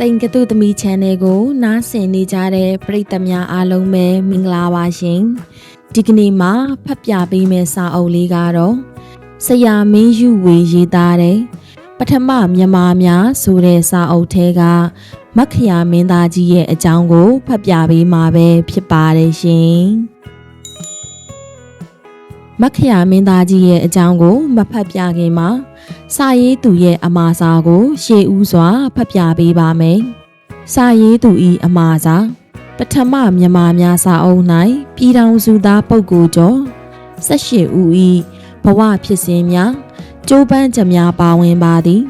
တိန်ကတုသမီ channel ကို နားဆင်နေကြတဲ့ပရိသတ်များအားလုံးပဲမင်္ဂလာပါရှင်ဒီကနေ့မှာဖတ်ပြပေးမယ့်စာအုပ်လေးကတော့ဆရာမင်းယူဝေရေးသားတဲ့ပထမမြန်မာများဆိုတဲ့စာအုပ်ထဲကမက္ခယာမင်းသားကြီးရဲ့အကြောင်းကိုဖတ်ပြပေးမှာပဲဖြစ်ပါတယ်ရှင်မက္ခယာမင်းသားကြီးရဲ့အကြောင်းကိုမဖတ်ပြခင်မှာ စာရေးသူရဲ့အမှားစာကို ရှေးဦးစွာဖတ်ပြပေးပါမယ်။စာရေးသူဤအမှားစာပထမမြန်မာများစာအုပ်၌ပြည်တော်စုသားပုဂ္ဂိုလ်ကျော်18ဦးဤဘဝဖြစ်စဉ်များကျိုးပန်းကြများပါဝင်ပါသည်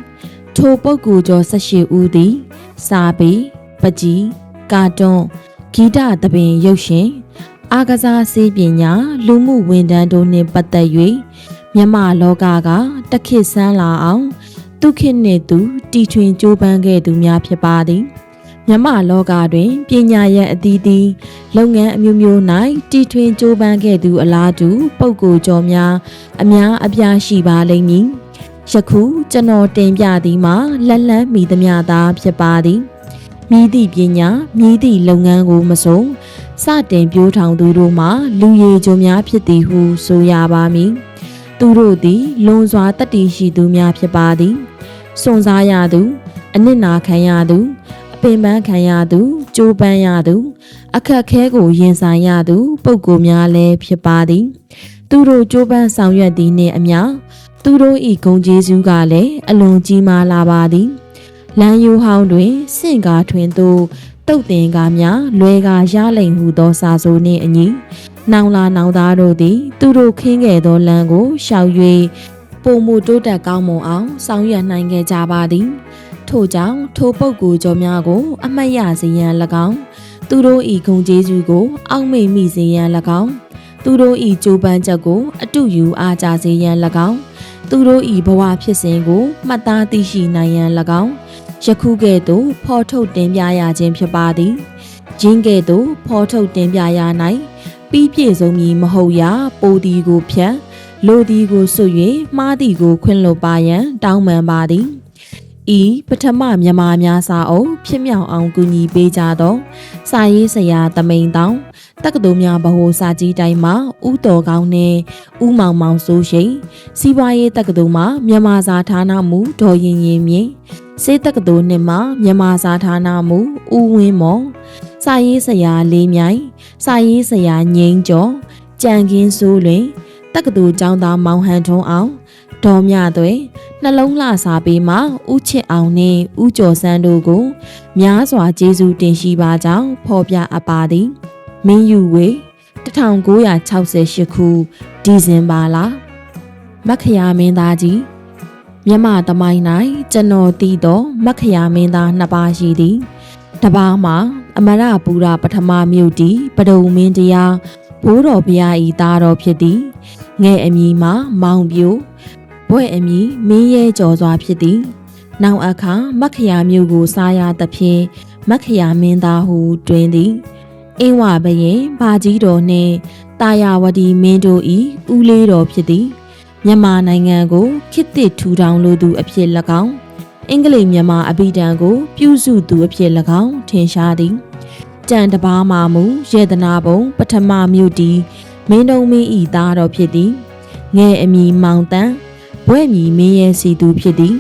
ထိုပုဂ္ဂိုလ်ကျော်18ဦးသည် စာပေပကြီးကာတွန်းဂီတသဘင်ရုပ်ရှင် အာကစားစေးပညာလူမှုဝန်ထမ်းတို့နှင့်ပတ်သက်၍ မြမလောကကတခိဆန်းလာအောင်ဒုခိနှင့်သူတီထွင်ကြိုးပမ်းခဲ့သူများဖြစ်ပါသည်မြမလောကတွင်ပညာရဲ့အသီးသီးလုပ်ငန်းအမျိုးမျိုး၌တီထွင်ကြိုးပမ်းခဲ့သူအလားတူပုဂ္ဂိုလ်ကျော်များအများအပြားရှိပါလိမ့်မည်ယခုကျွန်တော်တင်ပြသည်မှာလက်လန်းမိသမျှသာဖြစ်ပါသည်မိသည့်ပညာမိသည့်လုပ်ငန်းကိုမစုံစတင်ပြိုးထောင်သူတို့မှာလူရည်ကြိုများဖြစ်သည်ဟုဆိုရပါမည် သူတို့သည် လွန်စွာတတ္တိရှိသူများဖြစ်ပါသည်စွန့်စားရသူအနစ်နာခံရသူအပင်ပန်းခံရသူကြိုးပမ်းရသူ အခက်ခဲကိုရင်ဆိုင်ရသူ ပုဂ္ဂိုလ်များလည်းဖြစ်ပါသည် သူတို့ကြိုးပမ်းဆောင်ရွက်သည်နှင့်အမျှသူတို့ဤဂုံကျေးဇူးကလည်းအလွန်ကြီးမားလာပါသည်လမ်းယူဟောင်းတွင်စင့်ကားထွင်သို့တုတ်တင်ကားများလွဲကားရလိမ်ဟုသောစာဆိုနှင့်အညီ နောင်လာနောင်သားတို့သည် သူတို့ခင်းခဲ့သောလမ်းကိုရှောက်၍ပုံမှုတိုးတက်ကောင်းမွန်အောင်ဆောင်ရွက်နိုင်ခဲ့ကြပါသည်ထို့ကြောင့်ထိုပုဂ္ဂိုလ်ကျော်များကို အမတ်ရစေရန်၎င်းသူတို့ဤဂုံကျေးဇူးကို အောက်မေ့မိစေရန်၎င်းသူတို့ဤကြိုးပမ်းချက်ကို အတုယူအားကြစေရန်၎င်းသူတို့ဤဘဝဖြစ်စဉ်ကိုမှတ်သားသိရှိနိုင်ရန်၎င်းယခုကဲ့သို့ဖော်ထုတ်တင်ပြရခြင်းဖြစ်ပါသည်ရင်းကဲ့သို့ဖော်ထုတ်တင်ပြရ၌ ပြီးပြည့်စုံမည်မဟုတ်ရာပိုဒီကိုဖြတ်လိုဒီကိုဆွ၍မှားသည်ကိုခွင့်လွတ်ပါရန်တောင်းပန်ပါသည်ဤပထမမြန်မာများစာအုပ်ဖြစ်မြောက်အောင်ကူညီပေးကြသောစာရေးဆရာတမိန်တောင်တက္ကသိုလ်များဗဟိုစာကြီးတိုင်းမှာဥတော်ကောင်းနဲ့ဥမောင်မောင်စိုးရှိန်စီးပွားရေးတက္ကသိုလ်မှာမြန်မာစာဌာနမှဒေါ်ရင်ရင်မြင့်စေတက္ကသိုလ်နှစ်မှာမြန်မာစာဌာနမှဦးဝင်းမော် စာရေးဆရာလေးမြိုင်စာရေးဆရာငိမ့်ကျော်ကြံကင်းစိုးလွင်တက္ကသိုလ်ကျောင်းသားမောင်ဟန်ထုံးအောင်ဒေါ်မြသွဲနှလုံးလှစာပေမှာဥချစ်အောင်နဲ့ဥကျော်စန်းတို့ကိုများစွာကျေးဇူးတင်ရှိပါကြောင်းဖော်ပြအပ်ပါသည်မင်းယူဝေ1968ခုဒီဇင်ဘာလမက္ခယာမင်းသားကြီးမြမသမိုင်း၌ကျွန်တော်တည်သောမက္ခယာမင်းသားနှစ်ပါးရှိသည်တပါးမှာ အမရပူရပထမမြို့တီပဒုံမင်းတရားဘိုးတော်ဘုရားဤသားတော်ဖြစ်သည်ငဲ့အမည်မှာမောင်ပြိုဘွဲ့အမည်မင်းရဲကျော်စွာဖြစ်သည်နောက်အခါမက္ခယာမြို့ကိုစားရသဖြင့်မက္ခယာမင်းသားဟုတွင်သည်အင်းဝဘရင်ဘာကြီးတော်နှင့်တာယာဝတီမင်းတို့၏ဦးလေးတော်ဖြစ်သည်မြန်မာနိုင်ငံကိုခေတ်သစ်ထူထောင်လိုသူအဖြစ်၎င်းအင်္ဂလိပ်မြန်မာအဘိဓာန်ကိုပြုစုသူအဖြစ်၎င်းထင်ရှားသည် ကြံတပားမှမူရေတနာပုံ ပထမမြို့တီမင်းတုံမင်းဤသားတော်ဖြစ်သည်ငဲ့အမည်မောင်တန်းဘွဲ့မည်မင်းရဲ့စီသူဖြစ်သည်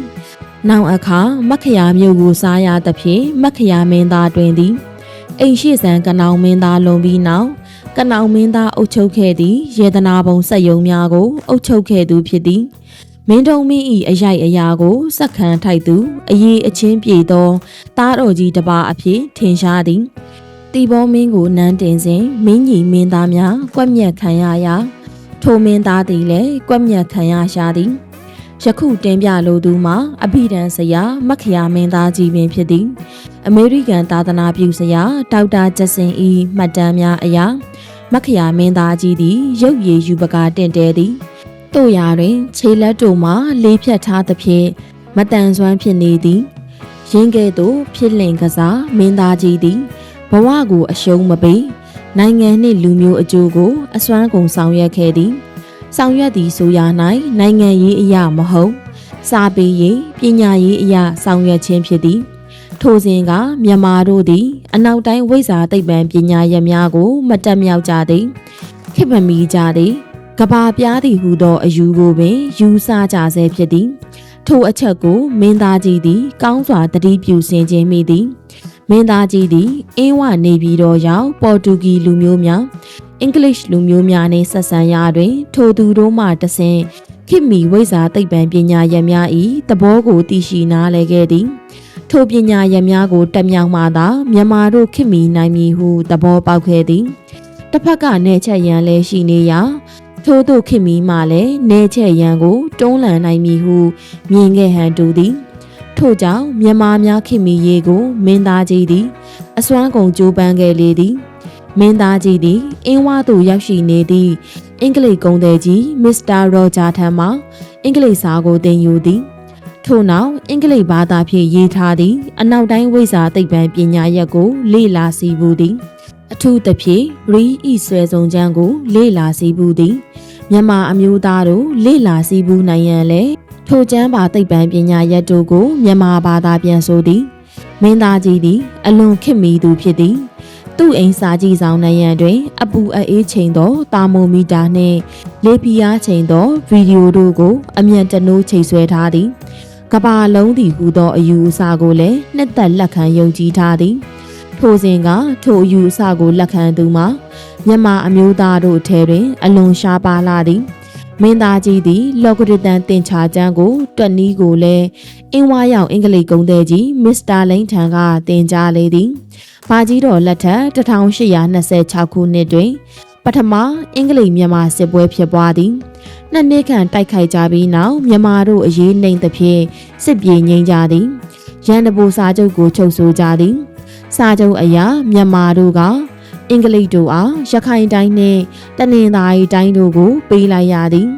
နောက်အခါမက္ခယာမြို့ကိုစားရသဖြင့်မက္ခယာမင်းသားတွင်သည်အိမ်ရှိဆန်ကနောင်မင်းသားလွန်ပြီးနောက်ကနောင်မင်းသားအုပ်ချုပ်ခဲ့သည့်ရေတနာပုံစက်ယုံများကိုအုပ်ချုပ်ခဲ့သူဖြစ်သည်မင်းတုံမင်းဤအရိုက်အရာကိုစက်ခံထိုက်သူအရေးအချင်းပြေသောတားတော်ကြီးတစ်ပါးအဖြစ်ထင်ရှားသည် တီဘောမင်းကိုနန်းတင်စဉ်မင်းကြီးမင်းသားများကွက်မြက်ခံရရာထိုမင်းသားသည်လည်းကွက်မြက်ခံရရှာသည်ယခုတင်ပြလိုသူမှာအဘိဓမ္ဆရာမက္ခယာမင်းသားကြီးပင်ဖြစ်သည် အမေရိကန်သာသနာပြုဆရာဒေါက်တာဂျက်ဆင်ဤမှတ်တမ်းများအရာမက္ခယာမင်းသားကြီးသည်ရုပ်ရည်ယူပကာတင့်တဲသည်တို့ရာတွင် ခြေလက်တို့မှလေးဖြတ်ထားသဖြင့်မတန်ဆွမ်းဖြစ်နေသည်ရင်းကဲ့သို့ဖြစ်လင်ကစားမင်းသားကြီးသည် ဘဝကိုအရှုံးမပေးနိုင်ငံနှင့်လူမျိုးအကျိုးကိုအစွမ်းကုန်ဆောင်ရွက်ခဲ့သည်ဆောင်ရွက်သည်ဆိုရာ၌နိုင်ငံရေးအရာမဟုတ်စာပေရေးပညာရေးအရာဆောင်ရွက်ခြင်းဖြစ်သည်ထိုစဉ်ကမြန်မာတို့သည် အနောက်တိုင်းဝိဇ္ဇာသိပ္ပံပညာရပ်များကို မတက်မြောက်ကြသည်ခေတ်မမီကြသည်ကဘာပြားသည်ဟူသောအယူကိုပင်ယူဆကြဆဲဖြစ်သည် ထိုအချက်ကိုမင်းသားကြီးသည် ကောင်းစွာတတိပြုဆင်ခြင်းမိသည် မင်းသားကြီးသည်အင်းဝနေပြည်တော်ရောက်ပေါ်တူဂီလူမျိုးများအင်္ဂလိပ်လူမျိုးများနှင့်ဆက်ဆံရာတွင် ထိုသူတို့မှတဆင့်ခေတ်မီဝိဇ္ဇာသိပ္ပံပညာရပ်များ၏သဘောကိုသိရှိနားလည်ခဲ့သည်ထိုပညာရပ်များကိုတက်မြောက်မှသာမြန်မာတို့ခေတ်မီနိုင်မည်ဟုသဘောပေါက်ခဲ့သည်တစ်ဖက်ကနေချက်ရန်လည်းရှိနေရာထို့သို့ခေတ်မီမှလည်းနေချက်ရန်ကိုတွန်းလှန်နိုင်မည်ဟုမြင်ခဲ့ဟန်တူသည် ထို့ကြောင့်မြန်မာများခေတ်မီရေးကို မင်းသားကြီးသည် အစွမ်းကုန်ကြိုးပမ်းခဲ့လေသည်မင်းသားကြီးသည်အင်းဝသို့ရောက်ရှိနေသည့်အင်္ဂလိပ်ကုန်းသည်ကြီးမစ္စတာရောဂျာထံမှအင်္ဂလိပ်စာကိုသင်ယူသည်ထို့နောက်အင်္ဂလိပ်ဘာသာဖြင့်ရေးထားသည့်အနောက်တိုင်းဝိဇ္ဇာသိပ္ပံပညာရပ်ကို လေ့လာစီဘူးသည် အထူးသဖြင့်ရီဤဆွဲဆောင်ချမ်းကို လေ့လာစီဘူးသည်မြန်မာအမျိုးသားတို့လေ့လာစီဘူးနိုင်ရန်လဲ ထိုကျမ်းပါသိပ္ပံပညာရပ်တို့ကိုမြန်မာဘာသာပြန်ဆိုသည်မင်းသားကြီးသည် အလွန်ခေတ်မီသူဖြစ်သည် သူ့အိမ်စာကြည့်ဆောင်နိုင်ရန်တွင် အပူအေးချိန်သောတာမိုမီတာနှင့်လေပီယာချိန်သောဗီဒီယိုတို့ကို အမြန်တနိုးချိန်ဆွဲထားသည်ကဘာလုံးသည်ဟူသောအယူအဆကိုလည်းနှစ်သက်လက်ခံယုံကြည်ထားသည် ထိုစဉ်ကထိုအယူအဆကိုလက်ခံသူမှာမြန်မာအမျိုးသားတို့ထဲတွင် အလွန်ရှားပါလာသည် မင်းသားကြီးသည် လောကရတန်တင်ချာကျမ်းကိုတွက်နီးကိုလည်းအင်းဝါရောက်အင်္ဂလိပ်ကုန်းသည်ကြီးမစ္စတာလိန်ထံကတင်ကြားလေသည်။ဘာကြီးတော်လက်ထက်1826ခုနှစ်တွင် ပထမအင်္ဂလိပ်မြန်မာစစ်ပွဲဖြစ်ပွားသည်။နှစ်နှစ်ခန့်တိုက်ခိုက်ကြပြီးနောက်မြန်မာတို့အရေးနှိမ်သဖြင့်စစ်ပြေငြိမ်းကြသည်။ရန်တဘူစာချုပ်ကိုချုပ်ဆိုကြသည်။စာချုပ်အရမြန်မာတို့က အင်္ဂလိပ်တို့အားရခိုင်တိုင်းနှင့်တနင်္သာရီတိုင်းတို့ကို ပေးလိုက်ရသည်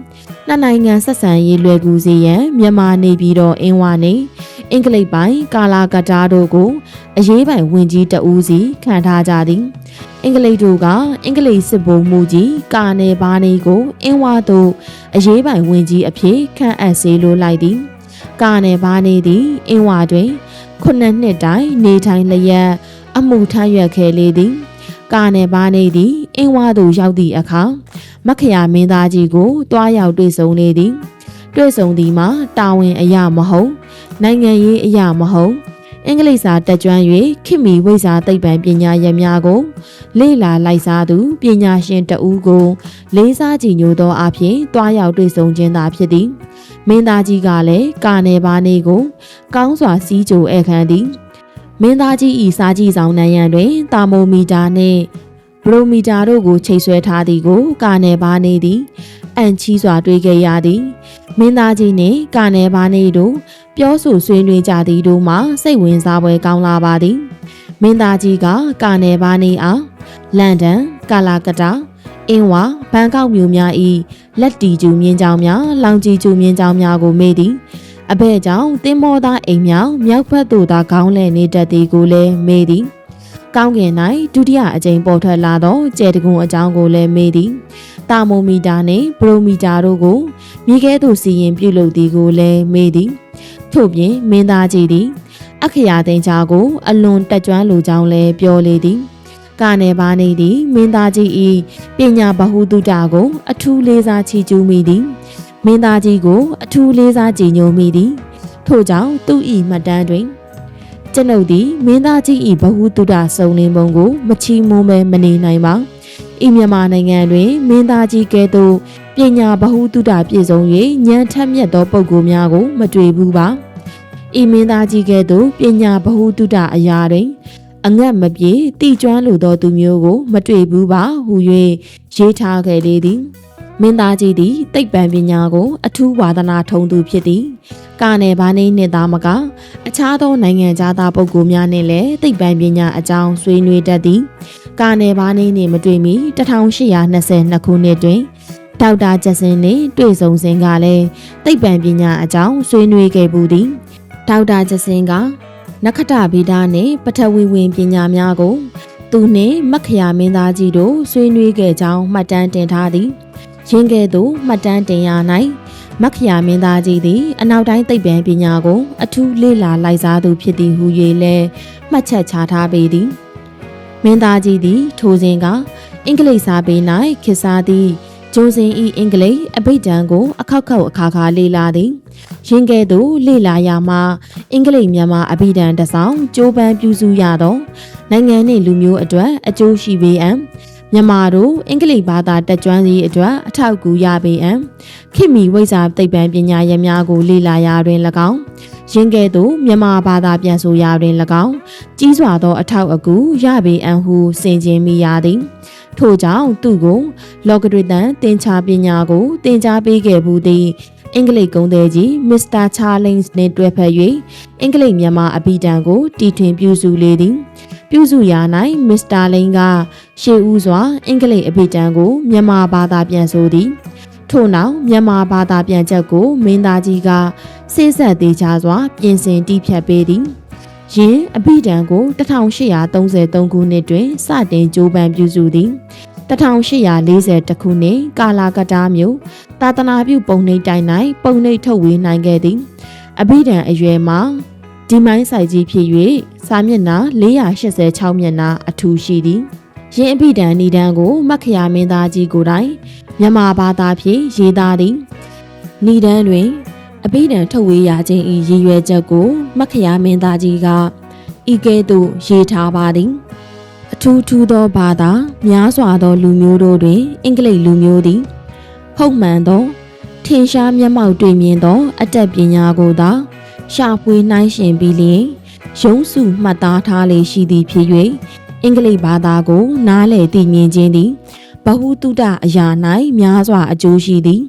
နှစ်နိုင်ငံဆက်ဆံရေးလွယ်ကူစေရန်မြန်မာနေပြည်တော်အင်းဝနှင့်အင်္ဂလိပ်ပိုင်းကာလာကတားတို့ကိုအရေးပိုင်ဝင်ကြီးတဦးစီခံထားကြသည်အင်္ဂလိပ်တို့ကအင်္ဂလိပ်စစ်ဗိုလ်မှူးကြီးကာနယ်ဘာနေကိုအင်းဝသို့အရေးပိုင်ဝင်ကြီးအဖြစ်ခန့်အပ်စေလိုလိုက်သည်ကာနယ်ဘာနေသည်အင်းဝတွင်ခုနှစ်နှစ်တိုင်နေထိုင်လျက်အမှုထမ်းရွက်ခဲ့လေသည် ကာနယ်ဘာနေသည်အင်းဝသို့ရောက်သည့်အခါမခရာမင်းသားကြီးကိုတွားရောက်တွေ့ဆုံလေသည်တွေ့ဆုံသည်မှာတာဝန်အရာမဟုတ်နိုင်ငံရေးအရာမဟုတ်အင်္ဂလိပ်စာတက်ကျွမ်း၍ခေတ်မီဝိဇ္ဇာသိပ္ပံပညာရပ်များကို လေ့လာလိုက်စားသူပညာရှင်တဦးကို လေးစားကြည်ညိုသောအဖြစ်တွားရောက်တွေ့ဆုံခြင်းသာဖြစ်သည်မင်းသားကြီးကလည်းကာနယ်ဘာနေကို ကောင်းစွာစီးကြိုဧခံသည် မင်းသားကြီးဤစားကြည့်ဆောင်နံရံတွင်တာမိုမီတာနှင့်ဘရိုမီတာတို့ကိုချိတ်ဆွဲထားသည်ကိုကာနယ်ဘာနေသည်အန်ချီစွာတွေ့ခဲ့ရသည်မင်းသားကြီးနှင့်ကာနယ်ဘာနေတို့ပြောဆိုဆွေးနွေးကြသည်တို့မှစိတ်ဝင်စားပွဲကောင်းလာပါသည်မင်းသားကြီးကကာနယ်ဘာနေအားလန်ဒန်ကာလာကတာအင်းဝါဘန်ကောက်မြို့များ၏လက်တီကျူမြင်းကြောင်များလောင်ကြီးကျူမြင်းကြောင်များကိုမေးသည် အဘဲကြောင့်တင်းမောသားအိမ်မြောင်မြောက်ဘက်သို့သာခေါင်းလဲနေတတ်သည်ကိုလည်းမေးသည်ကောင်းကင်၌ဒုတိယအကြိမ်ပေါ်ထွက်လာသောကျဲတကွန်အကြောင်းကိုလည်းမေးသည်တာမိုမီတာနှင့်ဘရိုမီတာတို့ကိုမြေကဲသို့စီရင်ပြုလုပ်သည်ကိုလည်းမေးသည်ထို့ပြင်မင်းသားကြီးသည်အခရာသိန်းချာကို အလွန်တက်ကြွလိုကြောင်းလည်းပြောလေသည်ကာနယ်ဘာနေသည်မင်းသားကြီး၏ပညာဗဟုသုတကို အထူးလေးစားချီးကျူးမိသည် မင်းသားကြီးကိုအထူးလေးစားကြည်ညိုမိသည်ထို့ကြောင့်သူ့၏မှတ်တမ်းတွင်ကျွန်ုပ်သည်မင်းသားကြီး၏ဗဟုသုတစုံလင်ပုံကိုမချီးမွမ်းပဲမနေနိုင်ပါဤမြန်မာနိုင်ငံတွင်မင်းသားကြီးကဲ့သို့ပညာဗဟုသုတပြည့်စုံ၍ဉာဏ်ထက်မြက်သောပုဂ္ဂိုလ်များကိုမတွေ့ဘူးပါဤမင်းသားကြီးကဲ့သို့ပညာဗဟုသုတအရာတွင်အငတ်မပြေတိကျွမ်းလိုသောသူမျိုးကို မတွေ့ဘူးပါဟု၍ရေးထားခဲ့လေသည် မင်းသားကြီးသည်တိတ်ပံပညာကို အထူးဝါသနာထုံသူဖြစ်သည်ကာနယ်ဘာနေနှစ်သားမက အခြားသောနိုင်ငံသားပုဂ္ဂိုလ်များနှင့်လည်းတိတ်ပံပညာအကြောင်းဆွေးနွေးတတ်သည်ကာနယ်ဘာနေနှင့်မတွေ့မီ1822ခုနှစ်တွင်ဒေါက်တာကျက်စင်နှင့်တွေ့ဆုံစဉ်ကလည်းသိပ္ပံပညာအကြောင်းဆွေးနွေးခဲ့ပူသည်ဒေါက်တာကျက်စင်ကနခတဗေဒနှင့်ပထဝီဝင်ပညာများကို သူနှင့်မခရာမင်းသားကြီးတို့ဆွေးနွေးခဲ့ကြောင်းမှတ်တမ်းတင်ထားသည် ရင်းကဲ့သို့မှတ်တမ်းတင်ရ၌မက္ခယာမင်းသားကြီးသည် အနောက်တိုင်းသိပ္ပံပညာကို အထူးလေ့လာလိုက်စားသူဖြစ်သည်ဟု၍လည်းမှတ်ချက်ချထားပေသည်မင်းသားကြီးသည် ထိုစဉ်ကအင်္ဂလိပ်စာပေ၌ခေတ်စားသည့်ဂျိုစင်ဤအင်္ဂလိပ်အဘိဓာန်ကို အခောက်ခောက်အခါခါလေ့လာသည်ရင်းကဲ့သို့လေ့လာရမှအင်္ဂလိပ်မြန်မာအဘိဓာန်တစ်ဆောင်ကြိုးပမ်းပြုစုရသောနိုင်ငံနှင့်လူမျိုးအတွက်အကျိုးရှိပေအံ မြန်မာတို့အင်္ဂလိပ်ဘာသာတက်ကြွသည့်အတွက်အထောက်အကူရပေအံခေတ်မီဝိဇ္ဇာသိပ္ပံပညာရပ်များကိုလေ့လာရာတွင်၎င်းရင်းကဲ့သို့မြန်မာဘာသာပြန်ဆိုရာတွင်၎င်းကြီးစွာသောအထောက်အကူရပေအံဟုဆင်ခြင်မိရသည်ထို့ကြောင့်သူ့ကိုလောကဒရတန်တင်ချပညာကိုတင် जा ပေးခဲ့ဘူးသည့်အင်္ဂလိပ်ကုန်းသည်ကြီးမစ္စတာချာလင်းစ်နှင့်တွဲဖက်၍အင်္ဂလိပ်မြန်မာအပိတံကိုတီထွင်ပြုစုလေသည် ပြုစုရာ၌မစ္စတာလင်းကရှေးဦးစွာ အင်္ဂလိပ်အပိတံကိုမြန်မာဘာသာပြန်ဆိုသည်ထို့နောက်မြန်မာဘာသာပြန်ချက်ကို မင်းသားကြီးကစိစက်သေးချစွာ ပြင်ဆင်တီးဖြတ်ပေးသည်ယင်းအပိတံကို1833ခုနှစ်တွင်စတင်ကြိုးပမ်းပြုစုသည်1840ခုနှစ်ကာလာကတားမြို့သာသနာပြုပုံနှိပ်တိုင်း၌ပုံနှိပ်ထုတ်ဝေနိုင်ခဲ့သည်အဘိဓမ္အရွယ်မှာ ဒီမိုင်းဆိုင်ကြီးဖြစ်၍စာမျက်နှာ486မျက်နှာအထူးရှိသည်ယင်းအဘိဓမ္ဏီဒန်းကိုမက္ခယာမင်းသားကြီးကိုယ်တိုင်မြန်မာဘာသာဖြင့်ရေးသားသည်ဏီဒန်းတွင်အဘိဓမ္ထုတ်ဝေရခြင်း၏ရည်ရွယ်ချက်ကိုမက္ခယာမင်းသားကြီးကဤကဲ့သို့ရေးထားပါသည်အထူးထူးသောဘာသာများစွာသောလူမျိုးတို့တွင် အင်္ဂလိပ်လူမျိုးသည်ဟုတ်မှန်သောထင်ရှားမျက်မှောက်တွေ့မြင်သော အတတ်ပညာကိုသာ ရှာဖွေနှိုင်းယှဉ်ပြီးလျင်ရုံးစုမှတ်သားထားလေရှိသည်ဖြစ်၍အင်္ဂလိပ်ဘာသာကို နားလည်သိမြင်ခြင်းသည်ဘဟုတုတအရာ၌များစွာအကျိုးရှိသည်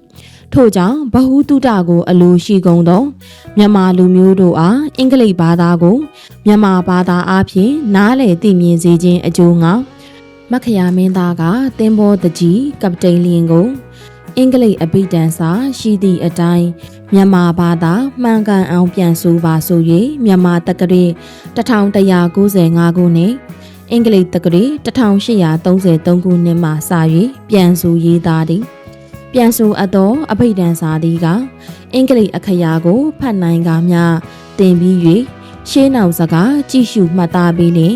ထို့ကြောင့်ဘဟုတုတကို အလိုရှိကုန်သောမြန်မာလူမျိုးတို့အားအင်္ဂလိပ်ဘာသာကိုမြန်မာဘာသာအားဖြင့်နားလည်သိမြင်စေခြင်းအကျိုးငါမခယာမင်းသားကတင်းဘောတကြီးကပတိန်လျင်ကို အင်္ဂလိပ်အဘိဓမ္စာရှိသည့်အတိုင်းမြန်မာဘာသာမှန်ကန်အောင်ပြန်ဆိုပါဆို၍မြန်မာတက္ကရာ1195ခုနှစ်အင်္ဂလိပ်တက္ကရာ1833ခုနှစ်မှစ၍ပြန်ဆိုရေးသားသည်ပြန်ဆိုအပ်သောအဘိဓမ္စာသည်ကအင်္ဂလိပ်အခရာကိုဖတ်နိုင်ကာမျှတင်ပြီး၍ရှေးနောက်စကားကြည့်ရှုမှတ်သားပြီးလျှင်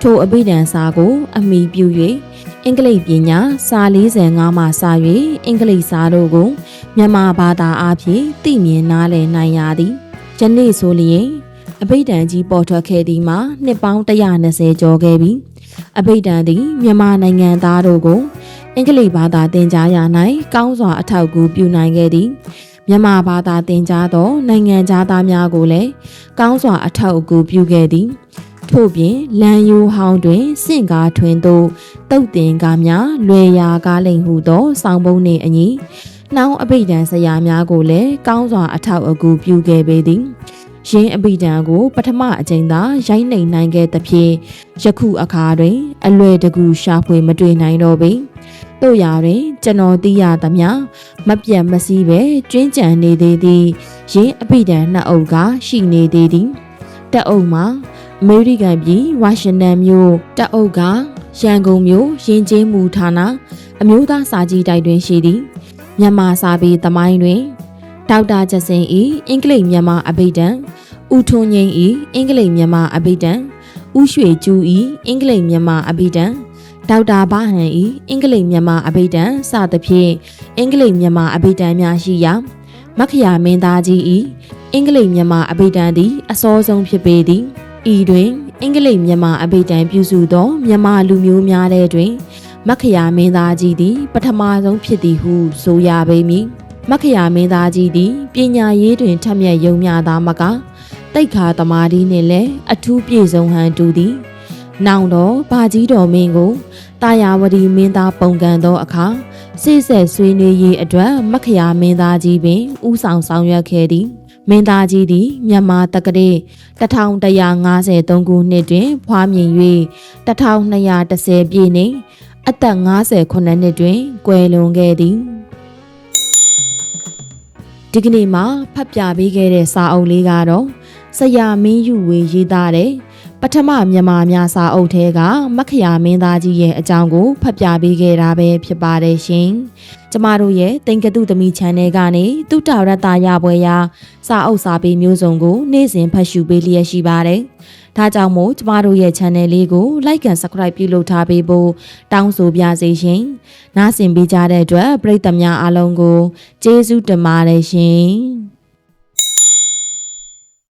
ထိုအဘိဓမ္စာကိုအမိပြု၍ အင်္ဂလိပ်ပညာစာ45မှစ၍အင်္ဂလိပ်စာတို့ကိုမြန်မာဘာသာအားဖြင့်သိမြင်နားလည်နိုင်ရသည်ယနေ့ဆိုလျင်အဘိဓမ္ကြီးပေါ်ထွက်ခဲ့သည်မှာနှစ်ပေါင်း120ကျော်ခဲ့ပြီအဘိဓမ္သည်မြန်မာနိုင်ငံသားတို့ကိုအင်္ဂလိပ်ဘာသာသင်ကြားရာ၌ကောင်းစွာအထောက်အကူပြုနိုင်ခဲ့သည်မြန်မာဘာသာသင်ကြားသောနိုင်ငံသားများကိုလည်းကောင်းစွာအထောက်အကူပြုခဲ့သည် ထို့ပြင်လန်ယိုဟောင်းတွင်စင့်ကားထွင်သို့တုတ်တင်ကားများလွယ်ရာကားလိမ်ဟုသောစောင်းပုံးနှင့်အညီနှောင်းအဘိဓမ္ဆရာများကိုလည်းကောင်းစွာအထောက်အကူပြုခဲ့ပေသည်ရင်းအဘိဓမ္ကို ပထမအကြိမ်သာရိုက်နှိမ်နိုင်ခဲ့သဖြင့်ယခုအခါတွင် အလွယ်တကူရှာဖွေမတွေ့နိုင်တော့ပေတို့ရာတွင်ကျွန်တော်သိရသမျှမပြတ်မစည်းပဲကျွင်းကြံနေသေးသည်ရင်းအဘိဓမ္နှစ်အုပ်ကရှိနေသေးသည်တက်အုပ်မှာ အမေရိကန်ပြည်ဝါရှင်တန်မြို့တက်အုပ်ကရန်ကုန်မြို့ရင်းချင်းမူဌာနအမျိုးသားစာကြည့်တိုက်တွင်ရှိသည်မြန်မာစာပေသမိုင်းတွင်ဒေါက်တာကျစင်ဤအင်္ဂလိပ်မြန်မာအဘိဓမ္ဦးထွန်းငိမ့်ဤအင်္ဂလိပ်မြန်မာအဘိဓမ္ဦးရွှေကျူးဤအင်္ဂလိပ်မြန်မာအဘိဓမ္ဒေါက်တာဘဟန်ဤအင်္ဂလိပ်မြန်မာအဘိဓမ္စသဖြင့်အင်္ဂလိပ်မြန်မာအဘိဓမ္များရှိရာမက္ခယာမင်းသားကြီးဤအင်္ဂလိပ်မြန်မာအဘိဓမ္သည်အစောဆုံးဖြစ်ပေသည် ဤတွင်အင်္ဂလိပ်မြန်မာအဘိဓမ္ပြုစုသောမြန်မာလူမျိုးများတဲ့တွင်မက္ခယာမင်းသားကြီးသည် ပထမဆုံးဖြစ်သည်ဟုဆိုရပေမည်မက္ခယာမင်းသားကြီးသည်ပညာရေးတွင်ထက်မြက်ယုံများသားမကတိတ်ခါသမားဒီနှင့်လည်းအထူးပြည့်စုံဟန်တူသည်နောင်တော့ဘာကြီးတော်မင်းကိုတာယာဝတီမင်းသားပုံကန်သောအခါစိဆက်ဆွေးနွေးရေးအတွက်မခရာမင်းသားကြီးပင်ဥဆောင်ဆောင်ရွက်ခဲ့သည် မင်းသားကြီးသည်မြန်မာတက္ကရာ1153ခုနှစ်တွင် ဖွားမြင်၍1210ပြည့်နှင့်အသက်58နှစ်တွင်ကွယ်လွန်ခဲ့သည်ဒီကနေ့မှာဖတ်ပြပေးခဲ့တဲ့စာအုပ်လေးကတော့ဆရာမင်းယူဝေရေးသားတဲ့ ပထမမြန်မာများစာအုပ်ထဲကမက္ခရာမင်းသားကြီးရဲ့အကြောင်းကိုဖတ်ပြပေးခဲ့တာပဲဖြစ်ပါတယ်ရှင်။ကျမတို့ရဲ့တင်ကတုသမီ channel ကနေတုတရတ္တရပွဲရာစာအုပ်စာပေမျိုးစုံကို နေ့စဉ်ဖတ်ရှုပေးလျက်ရှိပါတယ်။ဒါကြောင့်မို့ကျမတို့ရဲ့ channel လေးကို like and subscribe ပြုလုပ်ထားပေးဖို့တောင်းဆိုပါစေရှင်။နားဆင်ပေးကြတဲ့အတွက်ပရိသတ်များအားလုံးကိုကျေးဇူးတင်ပါတယ်ရှင်။